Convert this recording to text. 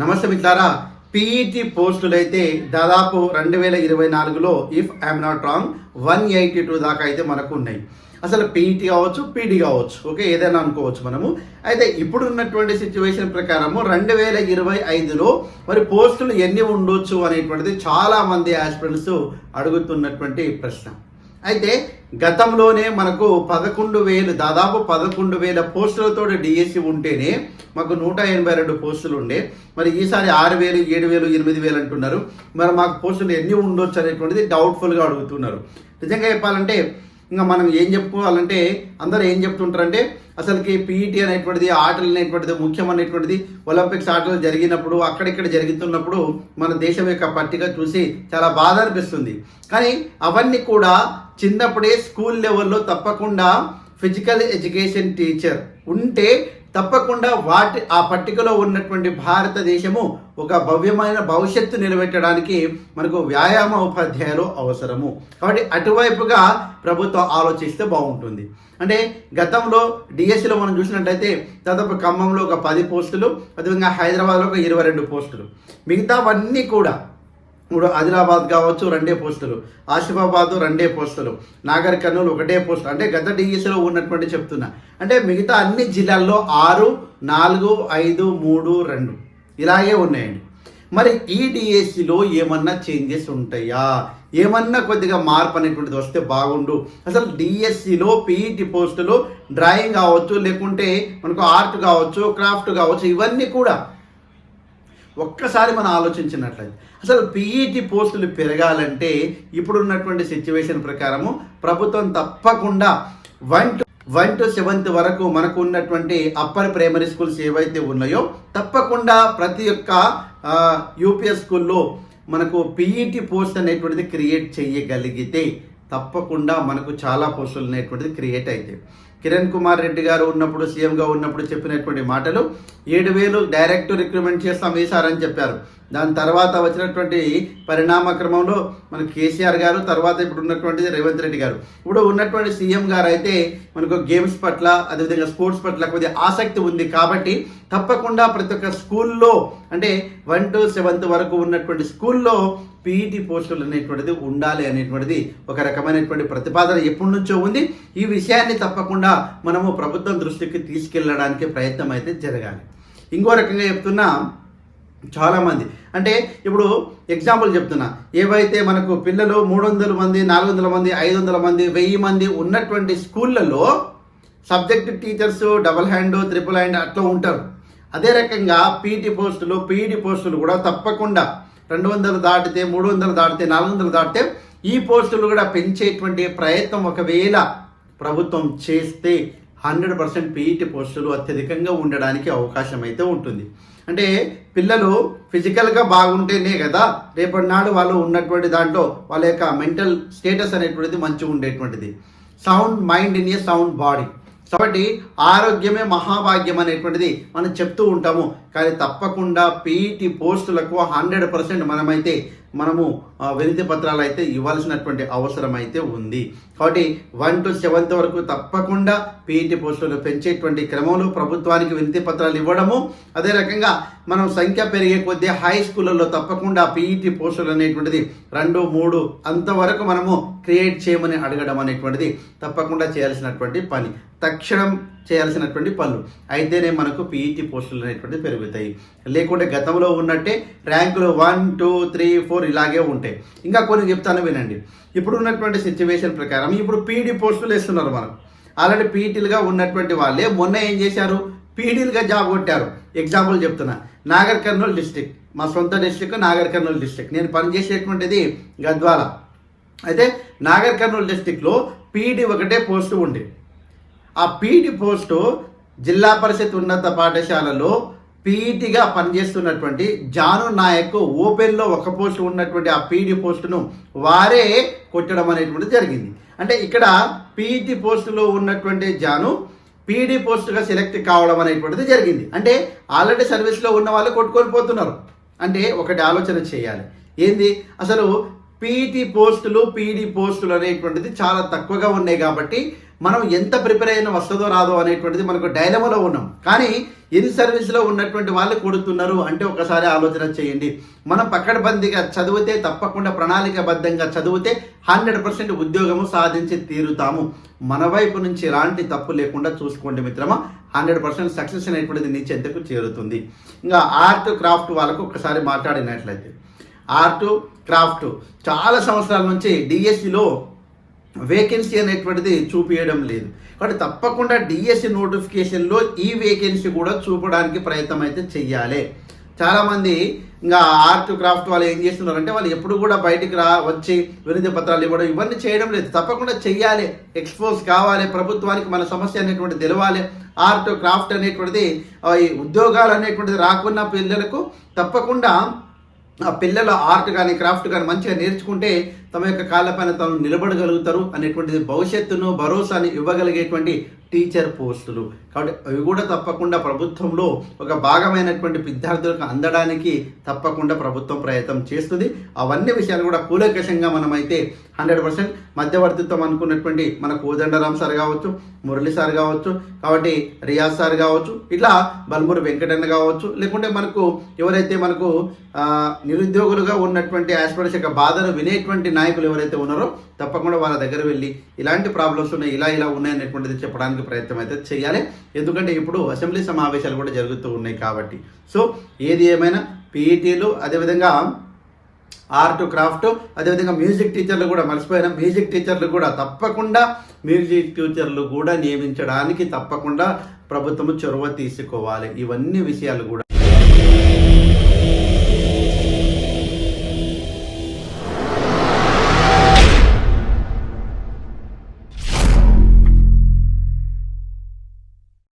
నమస్తే మిత్రారా పీఈటీ పోస్టులు అయితే దాదాపు రెండు వేల ఇరవై నాలుగులో if I'm not wrong one eighty two దాకా అయితే మనకు ఉన్నాయి. అసలు పీఈటీ కావచ్చు పీడీ కావచ్చు ఓకే ఏదైనా అనుకోవచ్చు మనము. అయితే ఇప్పుడు ఉన్నటువంటి సిచ్యువేషన్ ప్రకారము రెండు వేల ఇరవై ఐదులో మరి పోస్టులు ఎన్ని ఉండొచ్చు అనేటువంటిది చాలా మంది ఆస్పిరెంట్స్ అడుగుతున్నటువంటి ప్రశ్న. అయితే గతంలోనే మనకు పదకొండు వేలు దాదాపు పదకొండు వేల పోస్టులతో డిఎస్సి ఉంటేనే మాకు నూట ఎనభై రెండు పోస్టులు ఉండే. మరి ఈసారి ఆరు వేలు ఏడు వేలు ఎనిమిది వేలు అంటున్నారు. మరి మాకు పోస్టులు ఎన్ని ఉండొచ్చు అనేటువంటిది డౌట్ఫుల్గా అడుగుతున్నారు. నిజంగా చెప్పాలంటే ఇంకా మనం ఏం చెప్పుకోవాలంటే అందరూ ఏం చెప్తుంటారంటే అసలుకి పీఈటీ అనేటువంటిది ఆటలు అనేటువంటిది ముఖ్యం అనేటువంటిది ఒలింపిక్స్ ఆటలు జరిగినప్పుడు అక్కడిక్కడ జరుగుతున్నప్పుడు మన దేశం యొక్క పట్టిక చూసి చాలా బాధ అనిపిస్తుంది. కానీ అవన్నీ కూడా చిన్నప్పుడే స్కూల్ లెవెల్లో తప్పకుండా ఫిజికల్ ఎడ్యుకేషన్ టీచర్ ఉంటే తప్పకుండా వాటి ఆ పట్టికలో ఉన్నటువంటి భారతదేశము ఒక భవ్యమైన భవిష్యత్తు నిలబెట్టడానికి మనకు వ్యాయామ ఉపాధ్యాయులు అవసరము. కాబట్టి అటువైపుగా ప్రభుత్వం ఆలోచిస్తే బాగుంటుంది. అంటే గతంలో డిఎస్సిలో మనం చూసినట్టయితే దాదాపు ఖమ్మంలో ఒక పది పోస్టులు అదేవిధంగా హైదరాబాద్లో ఒక ఇరవై రెండు పోస్టులు. మిగతావన్నీ కూడా మూడు ఆదిలాబాద్ కావచ్చు రెండే పోస్టులు. ఆసిఫాబాద్ రెండే పోస్టులు. నాగర్ కర్నూలు ఒకటే పోస్ట్. అంటే గత డిఎస్సిలో ఉన్నటువంటి చెప్తున్నా. అంటే మిగతా అన్ని జిల్లాల్లో ఆరు నాలుగు ఐదు మూడు రెండు. ఇలాగే ఉన్నాయండి. మరి ఈ డిఎస్సిలో ఏమన్నా చేంజెస్ ఉంటాయా? ఏమన్నా కొద్దిగా మార్పు అనేటువంటిది వస్తే బాగుండు. అసలు డిఎస్సిలో పీఈటి పోస్టులు డ్రాయింగ్ కావచ్చు లేకుంటే మనకు ఆర్ట్ కావచ్చు క్రాఫ్ట్ కావచ్చు ఇవన్నీ కూడా ఒక్కసారి మనం ఆలోచించినట్లయితే అసలు పీఈటీ పోస్టులు పెరగాలంటే ఇప్పుడున్నటువంటి సిచ్యువేషన్ ప్రకారము ప్రభుత్వం తప్పకుండా one two one two seventh వరకు మనకు ఉన్నటువంటి అప్పర్ ప్రైమరీ స్కూల్స్ ఏవైతే ఉన్నాయో తప్పకుండా ప్రతి ఒక్క యూపీఎస్ స్కూల్లో మనకు పీఈటీ పోస్ట్ అనేటువంటిది క్రియేట్ చేయగలిగితే తప్పకుండా మనకు చాలా పోస్టులు అనేటువంటిది క్రియేట్ అవుతాయి కిరణ్ కుమార్ రెడ్డి గారు ఉన్నప్పుడు సీఎంగా ఉన్నప్పుడు చెప్పినటువంటి మాటలు ఏడు వేలు డైరెక్ట్ రిక్రూట్మెంట్ చేస్తాం వేశారని చెప్పారు. దాని తర్వాత వచ్చినటువంటి పరిణామ క్రమంలో మన కేసీఆర్ గారు తర్వాత ఇప్పుడు ఉన్నటువంటిది రేవంత్ రెడ్డి గారు. ఇప్పుడు ఉన్నటువంటి సీఎం గారు అయితే మనకు గేమ్స్ పట్ల అదేవిధంగా స్పోర్ట్స్ పట్ల కొద్దిగా ఆసక్తి ఉంది కాబట్టి తప్పకుండా ప్రతి ఒక్క స్కూల్లో అంటే వన్ టు సెవెంత్ వరకు ఉన్నటువంటి స్కూల్లో పీఈటీ పోస్టులు అనేటువంటిది ఉండాలి అనేటువంటిది ఒక రకమైనటువంటి ప్రతిపాదన ఎప్పటి నుంచో ఉంది. ఈ విషయాన్ని తప్పకుండా మనము ప్రభుత్వం దృష్టికి తీసుకెళ్ళడానికి ప్రయత్నం అయితే జరగాలి. ఇంకో రకంగా చెప్తున్నా చాలామంది అంటే ఇప్పుడు ఎగ్జాంపుల్ చెప్తున్నా ఏవైతే మనకు పిల్లలు మూడు వందల మంది నాలుగు వందల మంది ఐదు వందల మంది వెయ్యి మంది ఉన్నటువంటి స్కూళ్ళల్లో subject teachers double hand triple hand అట్లా ఉంటారు. అదే రకంగా పీటీ పోస్టులు పీఈడి పోస్టులు కూడా తప్పకుండా రెండు వందలు దాటితే మూడు వందలు దాటితే నాలుగు వందలు దాటితే ఈ పోస్టులు కూడా పెంచేటువంటి ప్రయత్నం ఒకవేళ ప్రభుత్వం చేస్తే హండ్రెడ్ పర్సెంట్ పీఈటీ పోస్టులు అత్యధికంగా ఉండడానికి అవకాశం అయితే ఉంటుంది. అంటే పిల్లలు ఫిజికల్గా బాగుంటేనే కదా రేపటి నాడు వాళ్ళు ఉన్నటువంటి దాంట్లో వాళ్ళ యొక్క మెంటల్ స్టేటస్ అనేటువంటిది మంచిగా ఉండేటువంటిది. Sound mind in a sound body. కాబట్టి ఆరోగ్యమే మహాభాగ్యం అనేటువంటిది మనం చెప్తూ ఉంటాము. కానీ తప్పకుండా పీఈటీ పోస్టులకు హండ్రెడ్ పర్సెంట్ మనమైతే మనము వినతి పత్రాలు అయితే ఇవ్వాల్సినటువంటి అవసరం అయితే ఉంది. కాబట్టి వన్ టు సెవెంత్ వరకు తప్పకుండా పీఈటీ పోస్టులు పెంచేటువంటి క్రమంలో ప్రభుత్వానికి వినతి పత్రాలు ఇవ్వడము అదే రకంగా మనం సంఖ్య పెరిగే కొద్దీ హై స్కూళ్ళల్లో తప్పకుండా పీఈటీ పోస్టులు అనేటువంటిది రెండు మూడు అంతవరకు మనము క్రియేట్ చేయమని అడగడం అనేటువంటిది తప్పకుండా చేయాల్సినటువంటి పని. తక్షణం చేయాల్సినటువంటి పనులు. అయితేనే మనకు పీఈటీ పోస్టులు అనేటువంటిది పెరుగుతాయి. లేకుంటే గతంలో ఉన్నట్టే ర్యాంకులు వన్ టూ త్రీ ఫోర్ ఇలాగే ఉంటాయి. ఇంకా కొన్ని చెప్తాను వినండి. ఇప్పుడు ఉన్నటువంటి సిచ్యువేషన్ ప్రకారం ఇప్పుడు పీడీ పోస్టులు వేస్తున్నారు మనకు. ఆల్రెడీ పీటీలుగా ఉన్నటువంటి వాళ్ళే మొన్న ఏం చేశారు? పీడీలుగా జాబ్ కొట్టారు. ఎగ్జాంపుల్ చెప్తున్నా. నాగర్ కర్నూలు డిస్టిక్ మా సొంత డిస్టిక్ నాగర్ కర్నూలు డిస్టిక్ నేను పనిచేసేటువంటిది గద్వాల. అయితే నాగర్ కర్నూలు డిస్టిక్లో పీడీ ఒకటే పోస్టు ఉంది. ఆ పీడీ పోస్టు జిల్లా పరిషత్ ఉన్నత పాఠశాలలో పీఈటీగా పనిచేస్తున్నటువంటి జాను నాయక్ ఓపెన్లో ఒక పోస్ట్ ఉన్నటువంటి ఆ పీఈటీ పోస్టును వారే కొట్టడం అనేటువంటిది జరిగింది. అంటే ఇక్కడ పీఈటీ పోస్టులో ఉన్నటువంటి జాను పీఈడీ పోస్టుగా సెలెక్ట్ కావడం అనేటువంటిది జరిగింది. అంటే ఆల్రెడీ సర్వీస్లో ఉన్న వాళ్ళు కొట్టుకొని పోతున్నారు. అంటే ఒకటి ఆలోచన చేయాలి. ఏంది? అసలు పీఈటీ పోస్టులు పీఈడీ పోస్టులు అనేటువంటిది చాలా తక్కువగా ఉన్నాయి కాబట్టి మనం ఎంత ప్రిపేర్ అయిన వస్తుందో రాదో అనేటువంటిది మనకు డైలమాలో ఉన్నాం. కానీ ఇన్ సర్వీస్లో ఉన్నటువంటి వాళ్ళు కొడుతున్నారు అంటే ఒకసారి ఆలోచన చేయండి. మనం పక్కడబందిగా చదివితే తప్పకుండా ప్రణాళికబద్ధంగా చదివితే హండ్రెడ్ పర్సెంట్ ఉద్యోగము సాధించి తీరుతాము. మన వైపు నుంచి ఎలాంటి తప్పు లేకుండా చూసుకోండి మిత్రమా. హండ్రెడ్ పర్సెంట్ సక్సెస్ అనేటువంటిది నీ చెంతకు చేరుతుంది. ఇంకా ఆర్ట్ క్రాఫ్ట్ వాళ్ళకు ఒకసారి మాట్లాడినట్లయితే. ఆర్ట్ క్రాఫ్ట్ చాలా సంవత్సరాల నుంచి డిఎస్సిలో వేకెన్సీ అనేటువంటిది చూపించడం లేదు. కాబట్టి తప్పకుండా డిఎస్సి నోటిఫికేషన్లో ఈ వేకెన్సీ కూడా చూపడానికి ప్రయత్నం అయితే చెయ్యాలి. చాలామంది ఇంకా ఆర్ట్ క్రాఫ్ట్ వాళ్ళు ఏం చేస్తున్నారంటే వాళ్ళు ఎప్పుడు కూడా బయటికి రా వచ్చి విరుద్ధ పత్రాలు ఇవ్వడం ఇవన్నీ చేయడం లేదు. తప్పకుండా చెయ్యాలి. ఎక్స్పోజ్ కావాలి. ప్రభుత్వానికి మన సమస్య అనేటువంటిది తెలవాలి. ఆర్ట్ క్రాఫ్ట్ అనేటువంటిది ఈ ఉద్యోగాలు అనేటువంటిది రాకున్న పిల్లలకు తప్పకుండా ఆ పిల్లల ఆర్ట్ కానీ క్రాఫ్ట్ కానీ మంచిగా నేర్చుకుంటే తమ యొక్క కాళ్ళపైన తాము నిలబడగలుగుతారు అనేటువంటిది భవిష్యత్తును భరోసాని ఇవ్వగలిగేటువంటి టీచర్ పోస్టులు. కాబట్టి అవి కూడా తప్పకుండా ప్రభుత్వంలో ఒక భాగమైనటువంటి విద్యార్థులకు అందడానికి తప్పకుండా ప్రభుత్వం ప్రయత్నం చేస్తుంది. అవన్నీ విషయాలు కూడా కూలకషంగా మనమైతే హండ్రెడ్ పర్సెంట్ మధ్యవర్తిత్వం అనుకున్నటువంటి మన కోదండరామ్ సార్ కావచ్చు మురళి సార్ కావచ్చు కాబట్టి రియాజ్ సార్ కావచ్చు ఇట్లా బల్మూరి వెంకటన్న కావచ్చు లేకుంటే మనకు ఎవరైతే మనకు నిరుద్యోగులుగా ఉన్నటువంటి ఆస్పిరెంట్స్ యొక్క బాధను వినేటువంటి నాయకులు ఎవరైతే ఉన్నారో తప్పకుండా వాళ్ళ దగ్గర వెళ్ళి ఇలాంటి ప్రాబ్లమ్స్ ఉన్నాయి ఇలా ఇలా ఉన్నాయి అనేటువంటిది చెప్పడానికి ప్రయత్నం అయితే చేయాలి. ఎందుకంటే ఇప్పుడు అసెంబ్లీ సమావేశాలు కూడా జరుగుతూ ఉన్నాయి కాబట్టి. సో ఏది ఏమైనా పీఈటీలు అదేవిధంగా ఆర్ట్ క్రాఫ్ట్ అదేవిధంగా మ్యూజిక్ టీచర్లు కూడా మర్చిపోయిన. మ్యూజిక్ టీచర్లు కూడా తప్పకుండా మ్యూజిక్ టీచర్లు కూడా నియమించడానికి తప్పకుండా ప్రభుత్వము చొరవ తీసుకోవాలి. ఇవన్నీ విషయాలు కూడా